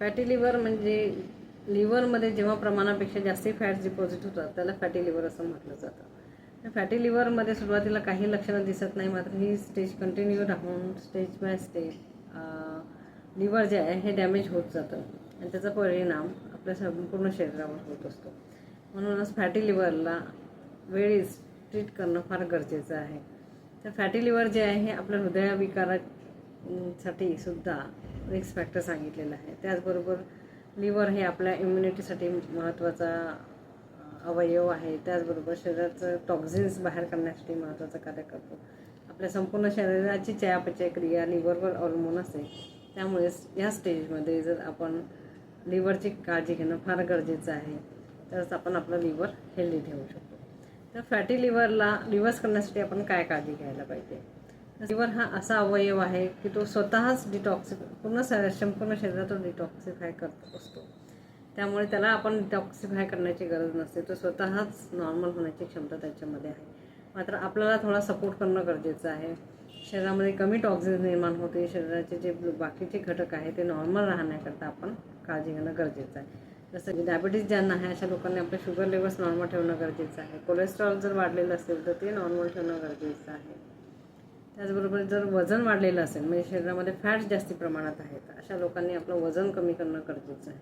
Fatty liver म्हणजे लिव्हरमध्ये जेव्हा प्रमाणापेक्षा जास्ती फॅट्स डिपॉझिट होतात त्याला फॅटी लिव्हर असं म्हटलं जातं. फॅटी लिव्हरमध्ये सुरुवातीला काही लक्षणं दिसत नाही मात्र ही स्टेज कंटिन्यू राहून स्टेज बाय स्टेज लिव्हर जे आहे हे डॅमेज होत जातं. आणि त्याचा परिणाम आपल्या संपूर्ण शरीरावर होत असतो. म्हणूनच फॅटी लिव्हरला वेळीच ट्रीट करणं फार गरजेचं आहे. तर फॅटी लिव्हर जे आहे हे आपल्या हृदयविकारासाठी सुद्धा रिक्स फॅक्टर सांगितलेलं आहे. त्याचबरोबर लिव्हर हे आपल्या इम्युनिटीसाठी महत्त्वाचा अवयव आहे. त्याचबरोबर शरीराचं टॉक्झिन्स बाहेर काढण्यासाठी महत्त्वाचं कार्य करतो. आपल्या संपूर्ण शरीराची चयापचय क्रिया लिव्हरवर अवलंबून असते. त्यामुळे या स्टेजमध्ये जर आपण लिव्हरची काळजी घेणं फार गरजेचं आहे तरच आपण आपलं लिव्हर हेल्दी ठेवू शकतो. तर फॅटी लिव्हरला रिव्हर्स करण्यासाठी आपण काय काळजी घ्यायला पाहिजे? लिव्हर हा असा अवयव आहे की तो स्वतःच डिटॉक्सिफ पूर्ण संपूर्ण शरीरातून डिटॉक्सिफाय करत असतो. त्यामुळे त्याला आपण डिटॉक्सिफाय करण्याची गरज नसते. तो स्वतःच नॉर्मल होण्याची क्षमता त्याच्यामध्ये आहे. मात्र आपल्याला थोडा सपोर्ट करणं गरजेचं आहे. शरीरामध्ये कमी टॉक्सिन निर्माण होते. शरीराचे जे बाकीचे घटक आहे ते नॉर्मल राहण्याकरता आपण काळजी घेणं गरजेचं आहे. जसं की डायबिटीज ज्यांना आहे अशा लोकांनी आपले शुगर लेवल्स नॉर्मल ठेवणं गरजेचं आहे. कोलेस्ट्रॉल जर वाढलेलं असेल तर ते नॉर्मल ठेवणं गरजेचं आहे. त्याचबरोबर जर वजन वाढलेलं असेल म्हणजे शरीरामध्ये फॅट्स जास्ती प्रमाणात आहेत अशा लोकांनी आपलं वजन कमी करणं गरजेचं आहे.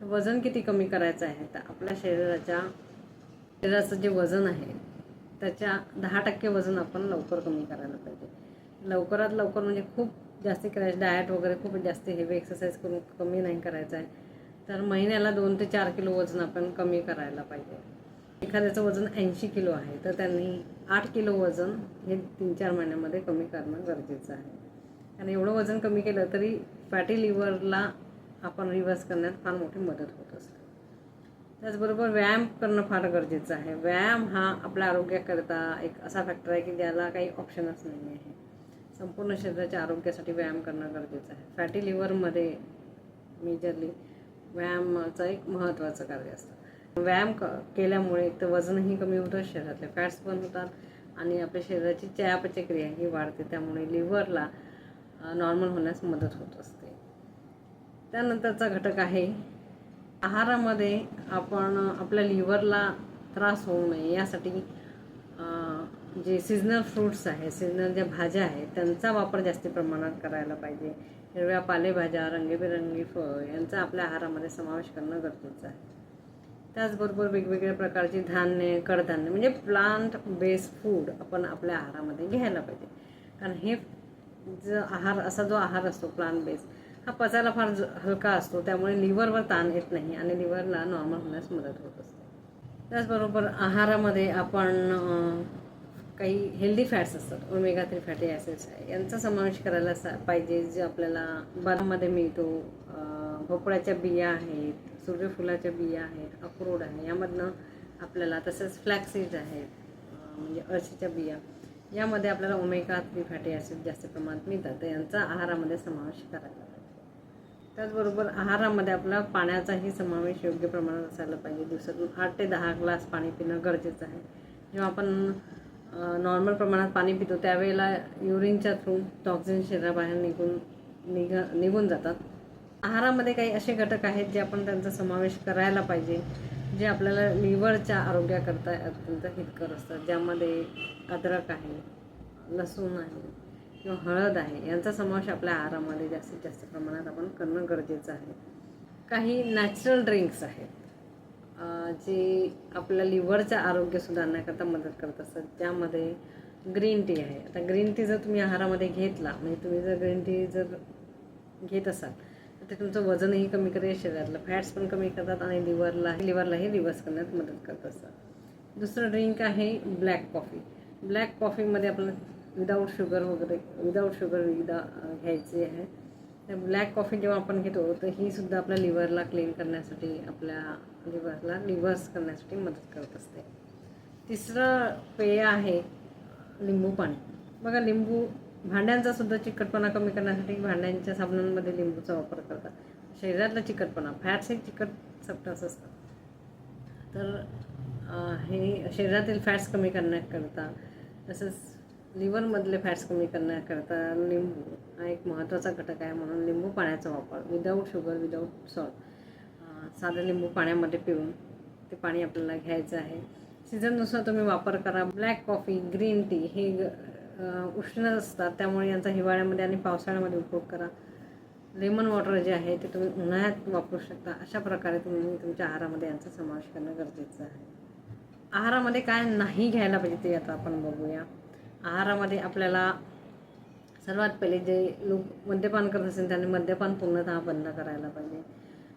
तर वजन किती कमी करायचं आहे? तर आपल्या शरीराच्या शरीराचं जे वजन आहे त्याच्या दहा टक्के वजन आपण लवकर कमी करायला पाहिजे. लवकरात लवकर म्हणजे खूप जास्ती करायचं डाएट वगैरे खूप जास्ती हेवी एक्सरसाइज करून कमी नाही करायचं आहे. तर महिन्याला दोन ते चार किलो वजन आपण कमी करायला पाहिजे. एखाद्याचं वजन ऐंशी किलो आहे तर त्यांनी आठ किलो वजन हे तीन चार महिन्यामध्ये कमी करणं गरजेचं आहे. आणि एवढं वजन कमी केलं तरी फॅटी लिव्हरला आपण रिव्हर्स करण्यात फार मोठी मदत होत असते. त्याचबरोबर व्यायाम करणं फार गरजेचं आहे. व्यायाम हा आपल्या आरोग्याकरता एक असा फॅक्टर आहे की ज्याला काही ऑप्शनच नाही आहे संपूर्ण शरीराच्या आरोग्यासाठी व्यायाम करणं गरजेचं आहे. फॅटी लिव्हरमध्ये मेजरली व्यायामाचं एक महत्त्वाचं कार्य असतं. व्यायाम क केल्यामुळे एक तर वजनही कमी होतं शरीरातले फॅट्स पण होतात आणि आपल्या शरीराची चयापचय क्रिया ही वाढते त्यामुळे लिव्हरला नॉर्मल होण्यास मदत होत असते. त्यानंतरचा घटक आहे आहारामध्ये आपण आपल्या लिव्हरला त्रास होऊ नये यासाठी जे सीजनल फ्रूट्स आहे सीजनल ज्या भाज्या आहेत त्यांचा वापर जास्ती प्रमाणात करायला पाहिजे. हिरव्या पालेभाज्या रंगीबेरंगी फळ यांचा आपल्या आहारामध्ये समावेश करणं गरजेचं आहे. त्याचबरोबर वेगवेगळ्या प्रकारची धान्य कडधान्य म्हणजे प्लांट बेस्ड फूड आपण आपल्या आहारामध्ये घ्यायला पाहिजे. कारण हे जो आहार असा जो आहार असतो प्लांट बेस्ड हा पचायला फार ज- हलका असतो. त्यामुळे लिव्हरवर ताण येत नाही आणि लिव्हरला नॉर्मल होण्यास मदत होत असते. त्याचबरोबर आहारामध्ये आपण काही हेल्दी फॅट्स असतात. ओमेगा थ्री फॅटी ॲसिड्स यांचा समावेश करायला पाहिजे जे आपल्याला बरामध्ये मिळतो भोपळ्याच्या बिया आहेत सूर्यफुलाच्या बिया आहेत अक्रोड आहे. यामधनं आपल्याला तसंच फ्लॅक्सीड आहेत म्हणजे अळशीच्या बिया. यामध्ये आपल्याला ओमेगा थ्री फॅटी ॲसिड जास्त प्रमाणात मिळतात. तर यांचा आहारामध्ये समावेश करायला पाहिजे त्याचबरोबर आहारामध्ये आपला पाण्याचाही समावेश योग्य प्रमाणात असायला पाहिजे. दिवसातून आठ ते दहा ग्लास पाणी पिणं गरजेचं आहे. जेव्हा आपण नॉर्मल प्रमाणात पाणी पितो त्यावेळेला युरिनच्या थ्रू टॉक्झिन शरीराबाहेर निघून निघ निघून जातात. आहारामध्ये काही असे घटक आहेत जे आपण त्यांचा समावेश करायला पाहिजे जे आपल्याला लिव्हरच्या आरोग्याकरता अत्यंत हितकर असतात. ज्यामध्ये अद्रक आहे लसूण आहे किंवा हळद आहे यांचा समावेश आपल्या आहारामध्ये जास्तीत जास्त प्रमाणात आपण करणं गरजेचं आहे. काही नॅचरल ड्रिंक्स आहेत जे आपल्या लिव्हरचं आरोग्य सुधारण्याकरता मदत करत असतात. त्यामध्ये ग्रीन टी आहे. आता ग्रीन टी जर तुम्ही आहारामध्ये घेतला म्हणजे तुम्ही जर ग्रीन टी जर घेत असाल ते तुमचं वजनही कमी करेल शरीरातलं फॅट्स पण कमी करतात आणि लिव्हरला लिव्हरलाही रिवर्स करण्यात मदत करत असतात दुसरं ड्रिंक आहे ब्लॅक कॉफी ब्लॅक कॉफीमध्ये आपल्याला विदाऊट शुगर वगैरे विदाऊट शुगर विदा घ्यायची आहे. तर ब्लॅक कॉफी जेव्हा आपण घेतो तर ही सुद्धा आपल्या लिव्हरला क्लीन करण्यासाठी आपल्या लिव्हरला रिव्हर्स करण्यासाठी मदत करत असते. तिसरं पेय आहे लिंबू पाणी बघा लिंबू भांड्यांचा सुद्धा चिकटपणा कमी करण्यासाठी भांड्यांच्या साबणांमध्ये लिंबूचा वापर करतात. शरीरातला चिकटपणा फॅट्स हे चिकट सबटन्स असतात. तर हे शरीरातील फॅट्स कमी करण्याकरता तसंच लिव्हरमधले फॅट्स कमी करण्याकरता लिंबू हा एक महत्त्वाचा घटक आहे म्हणून लिंबू पाण्याचा वापर विदाऊट शुगर विदाऊट सॉल्ट साधं लिंबू पाण्यामध्ये पिऊन ते पाणी आपल्याला घ्यायचं आहे. सीझननुसार तुम्ही वापर करा. ब्लॅक कॉफी ग्रीन टी हे उष्णच उष्ण असतात. त्यामुळे यांचा हिवाळ्यामध्ये आणि पावसाळ्यामध्ये उपयोग करा. लेमन वॉटर जे आहे ते तुम्ही उन्हाळ्यात वापरू शकता. अशा प्रकारे तुम्ही तुमच्या आहारामध्ये यांचा समावेश करणं गरजेचं आहे. आहारामध्ये काय नाही घ्यायला पाहिजे ते आता आपण बघूया. आहारामध्ये आपल्याला सर्वात पहिले जे लोक मद्यपान करत असेल त्यांनी मद्यपान पूर्णतः बंद करायला पाहिजे.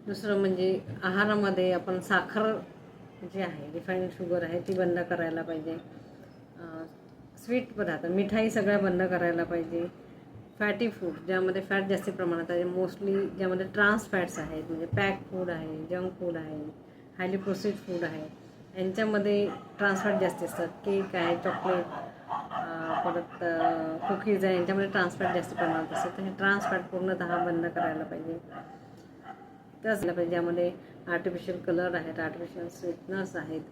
दुसरं म्हणजे आहारामध्ये आपण साखर जी आहे रिफाईंड शुगर आहे ती बंद करायला पाहिजे. स्वीट पदार्थ मिठाई सगळ्या बंद करायला पाहिजे. फॅटी फूड ज्यामध्ये फॅट जास्त प्रमाणात आहे मोस्टली ज्यामध्ये ट्रान्स फॅट्स आहेत म्हणजे पॅक फूड आहे जंक फूड आहे हायली प्रोसेस्ड फूड आहे यांच्यामध्ये ट्रान्स फॅट जास्त असतात. केक आहे चॉकलेट परत कुकीज आहे यांच्यामध्ये ट्रान्स फॅट जास्त प्रमाणात असतात. तर हे ट्रान्स फॅट पूर्णतः बंद करायला पाहिजे. ते असलं पाहिजे ज्यामध्ये आर्टिफिशियल कलर आहेत आर्टिफिशियल स्वीटनर्स आहेत.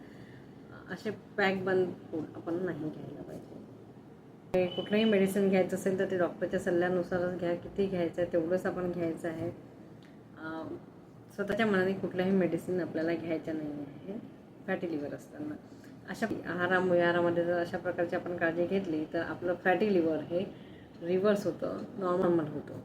असे पॅक बंद फूड आपण नाही घ्यायला पाहिजे. कुठलंही मेडिसिन घ्यायचं असेल तर ते डॉक्टरच्या सल्ल्यानुसारच घ्या किती घ्यायचं आहे तेवढंच आपण घ्यायचं आहे. स्वतःच्या मनाने कुठलंही मेडिसिन आपल्याला घ्यायचं नाही आहे फॅटी लिव्हर असताना. अशा आहारामुळे आहारामध्ये जर अशा प्रकारची आपण काळजी घेतली तर आपलं फॅटी लिव्हर हे रिव्हर्स होतं नॉर्मल होतं.